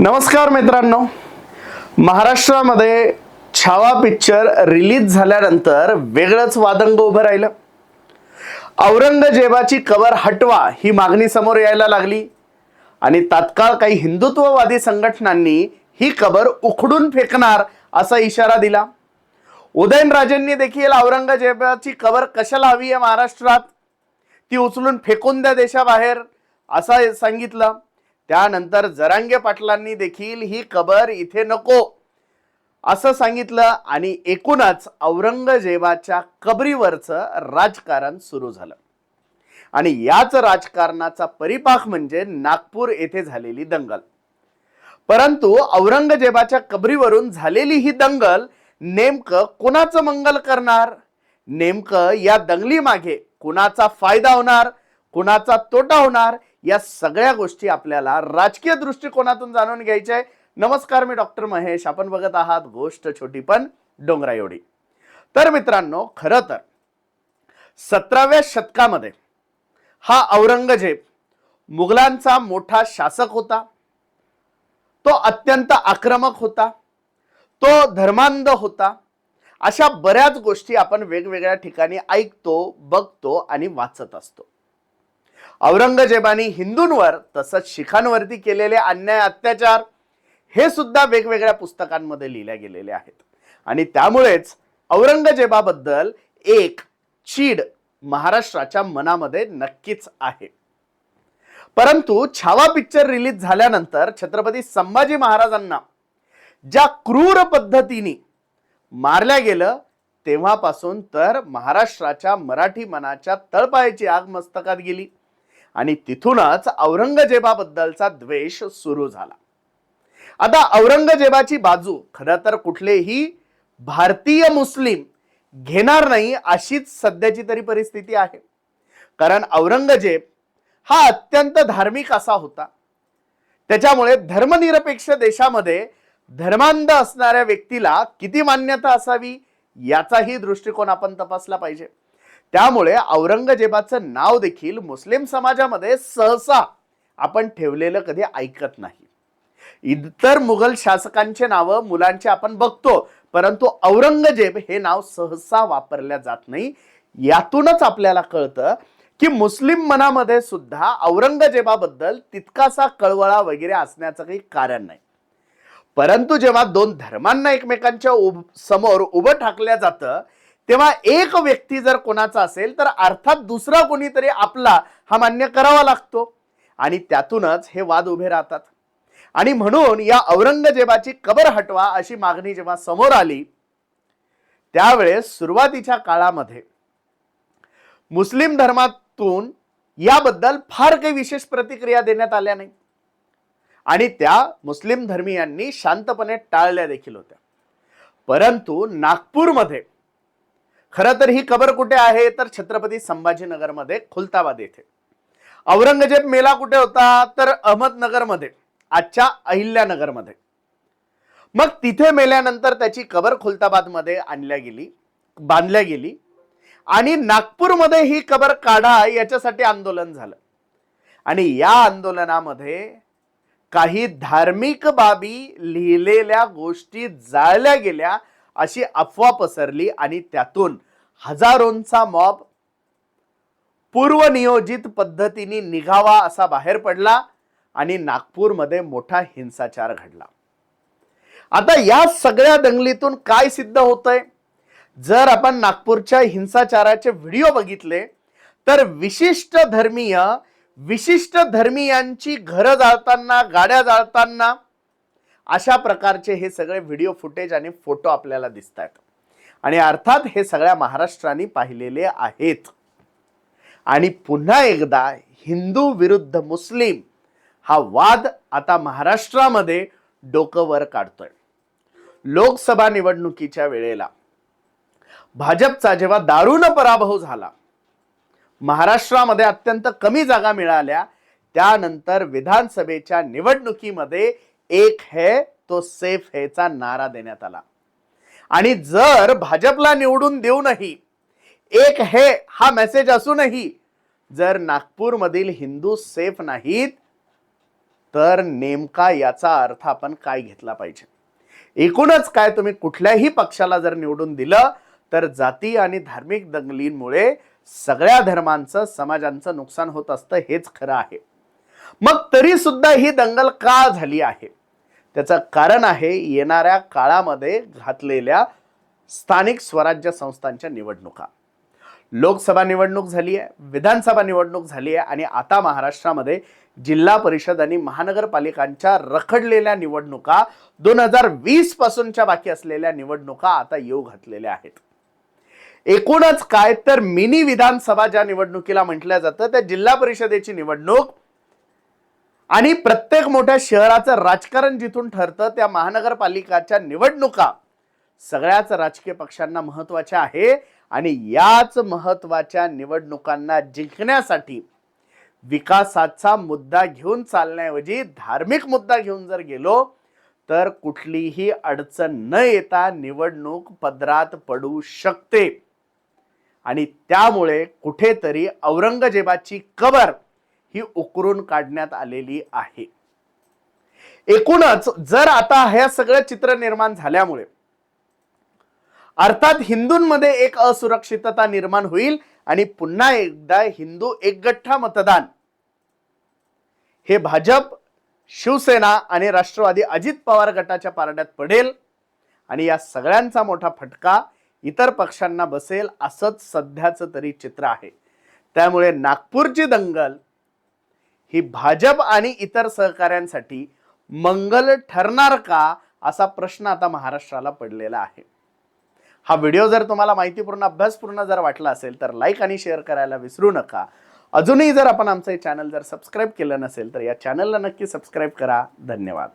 नमस्कार मित्रांनो. महाराष्ट्रामध्ये छावा पिक्चर रिलीज झाल्यानंतर वेगळंच वादंग उभं राहिलं. औरंगजेबाची कबर हटवा ही मागणी समोर यायला लागली. आणि तात्काळ काही हिंदुत्ववादी संघटनांनी ही कबर उखडून फेकणार असा इशारा दिला. उदयनराजेंनी देखील औरंगजेबाची कबर कशाला हवी आहे महाराष्ट्रात? ती उचलून फेकून द्या देशाबाहेर असं सांगितलं. त्यानंतर जरांगे पाटलांनी देखील ही कबर इथे नको असं सांगितलं आणि एकूणच औरंगजेबाच्या कबरीवरचं राजकारण सुरू झालं. आणि याच राजकारणाचा परिपाक म्हणजे नागपूर येथे झालेली दंगल. परंतु औरंगजेबाच्या कबरीवरून झालेली ही दंगल नेमकं कुणाचं मंगल करणार? नेमकं या दंगलीमागे कुणाचा फायदा होणार? कुणाचा तोटा होणार? या सगळ्या गोष्टी आपल्याला राजकीय दृष्टिकोनातून जाणून घ्यायच्या. आहे नमस्कार मी डॉक्टर महेश. आपण बघत आहात गोष्ट छोटी पण डोंगरा एवढी. तर मित्रांनो खरं तर सतराव्या शतकामध्ये हा औरंगजेब मुघलांचा मोठा शासक होता. तो अत्यंत आक्रमक होता. तो धर्मांध होता. अशा बऱ्याच गोष्टी आपण वेगवेगळ्या ठिकाणी ऐकतो बघतो आणि वाचत असतो. औरंगजेबाने हिंदूंवर तसंच शिखांवरती केलेले अन्याय अत्याचार हे सुद्धा वेगवेगळ्या पुस्तकांमध्ये लिहिल्या गेलेले आहेत. आणि त्यामुळेच औरंगजेबाबद्दल एक चीड महाराष्ट्राच्या मनामध्ये नक्कीच आहे. परंतु छावा पिक्चर रिलीज झाल्यानंतर छत्रपती संभाजी महाराजांना ज्या क्रूर पद्धतीने मारल्या गेलं तेव्हापासून तर महाराष्ट्राच्या मराठी मनाच्या तळपायाची आग मस्तकात गेली. आणि तिथूनच औरंगजेबाबद्दलचा द्वेष सुरू झाला. आता औरंगजेबाची बाजू खरं तर कुठलेही भारतीय मुस्लिम घेणार नाही अशीच सध्याची तरी परिस्थिती आहे. कारण औरंगजेब हा अत्यंत धार्मिक असा होता. त्याच्यामुळे धर्मनिरपेक्ष देशामध्ये धर्मांध असणाऱ्या व्यक्तीला किती मान्यता असावी याचाही दृष्टिकोन आपण तपासला पाहिजे. त्यामुळे औरंगजेबाचं नाव देखील मुस्लिम समाजामध्ये सहसा आपण ठेवलेलं कधी ऐकत नाही. इतर मुघल शासकांचे नावं मुलांचे आपण बघतो परंतु औरंगजेब हे नाव सहसा वापरल्या जात नाही. यातूनच आपल्याला कळतं की मुस्लिम मनामध्ये सुद्धा औरंगजेबाबद्दल तितकासा कळवळा वगैरे असण्याचं काही कारण नाही. परंतु जेव्हा दोन धर्मांना एकमेकांच्या उभ समोर उभं ठाकल्या जातं तेव्हा एक व्यक्ती जर कोणाचा असेल तर अर्थात दुसरा कोणीतरी आपला हा मान्य करावा लागतो. आणि त्यातूनच हे वाद उभे राहतात. आणि म्हणून या औरंगजेबाची कबर हटवा अशी मागणी जेव्हा समोर आली त्यावेळेस सुरुवातीच्या काळामध्ये मुस्लिम धर्मातून याबद्दल फार काही विशेष प्रतिक्रिया देण्यात आल्या नाही. आणि त्या मुस्लिम धर्मीयांनी शांतपणे टाळल्या देखील होत्या. परंतु नागपूरमध्ये खरं तर ही कबर कुठे आहे? तर छत्रपती संभाजीनगरमध्ये खुलताबाद येथे. औरंगजेब मेला कुठे होता? तर अहमदनगरमध्ये आजच्या अहिल्यानगरमध्ये. मग तिथे मेल्यानंतर त्याची कबर खुलताबादमध्ये आणल्या गेली बांधल्या गेली आणि नागपूरमध्ये ही कबर काढा याच्यासाठी आंदोलन झालं. आणि या आंदोलनामध्ये काही धार्मिक बाबी लिहिलेल्या गोष्टी जाळल्या गेल्या अशी अफवा पसरली आणि त्यातून हजारोंचा मॉब पूर्वनियोजित पद्धतीने निघावा असा बाहेर पडला आणि नागपूरमध्ये मोठा हिंसाचार घडला. आता या सगळ्या दंगलीतून काय सिद्ध होतंय? जर आपण नागपूरच्या हिंसाचाराचे व्हिडिओ बघितले तर विशिष्ट धर्मीय विशिष्ट धर्मीयांची घरं जाळताना गाड्या जाळताना अशा प्रकारचे हे सगळे व्हिडिओ फुटेज आणि फोटो आपल्याला दिसत आहेत आणि अर्थात हे सगळ्या महाराष्ट्राने पाहिलेले आहेत. आणि पुन्हा एकदा हिंदू विरुद्ध मुस्लिम हा वाद आता महाराष्ट्रामध्ये डोकं वर काढतोय. लोकसभा निवडणुकीच्या वेळेला भाजपचा जेव्हा दारुण पराभव झाला महाराष्ट्रामध्ये अत्यंत कमी जागा मिळाल्या त्यानंतर विधानसभेच्या निवडणुकीमध्ये एक है तो सेफ हेचा नारा देण्यात आला. आणि जर भाजपला निवडून देऊनही एक हे हा मेसेज असूनही जर नागपूरमधील हिंदू सेफ नाहीत तर नेमका याचा अर्थ आपण काय घेतला पाहिजे? एकूणच काय तुम्ही कुठल्याही पक्षाला जर निवडून दिलं तर जाती आणि धार्मिक दंगलींमुळे सगळ्या धर्मांचं समाजांचं नुकसान होत असतं हेच खरं आहे. मग तरी सुद्धा ही दंगल का झाली आहे? त्याचं कारण आहे येणाऱ्या काळामध्ये घातलेल्या स्थानिक स्वराज्य संस्थांच्या निवडणुका. लोकसभा निवडणूक झाली आहे विधानसभा निवडणूक झाली आहे आणि आता महाराष्ट्रामध्ये जिल्हा परिषद आणि महानगरपालिकांच्या रखडलेल्या निवडणुका दोन हजार वीस पासूनच्या बाकी असलेल्या निवडणुका आता येऊ घातलेल्या आहेत. एकूणच काय तर मिनी विधानसभा ज्या निवडणुकीला म्हटलं जातं त्या जिल्हा परिषदेची निवडणूक आणि प्रत्येक मोठ्या शहराचं राजकारण जिथून ठरतं त्या महानगरपालिकाच्या निवडणुका. सगळ्याच राजकीय पक्षांना महत्त्वाच्या आहे आणि याच महत्त्वाच्या निवडणुकांना जिंकण्यासाठी विकासाचा मुद्दा घेऊन चालण्याऐवजी धार्मिक मुद्दा घेऊन जर गेलो तर कुठलीही अडचण न येता निवडणूक पदरात पडू शकते. आणि त्यामुळे कुठेतरी औरंगजेबाची कबर ही उकरून काढण्यात आलेली आहे. एकूणच जर आता ह्या सगळं चित्र निर्माण झाल्यामुळे अर्थात हिंदूंमध्ये एक असुरक्षितता निर्माण होईल आणि पुन्हा एकदा हिंदू एकगठ्ठा मतदान हे भाजप शिवसेना आणि राष्ट्रवादी अजित पवार गटाच्या पारड्यात पडेल आणि या सगळ्यांचा मोठा फटका इतर पक्षांना बसेल असंच सध्याचं तरी चित्र आहे. त्यामुळे नागपूरची दंगल ही भाजप आणि इतर सहकाऱ्यांसाठी मंगल ठरणार का असा प्रश्न आता महाराष्ट्राला पडलेला आहे. हा व्हिडिओ जर तुम्हाला माहितीपूर्ण अभ्यासपूर्ण जर वाटला असेल तर लाईक आणि शेअर करायला विसरू नका. अजूनही जर आपण आमचं हे चॅनल जर सबस्क्राईब केलं नसेल तर या चॅनलला नक्की सबस्क्राईब करा. धन्यवाद.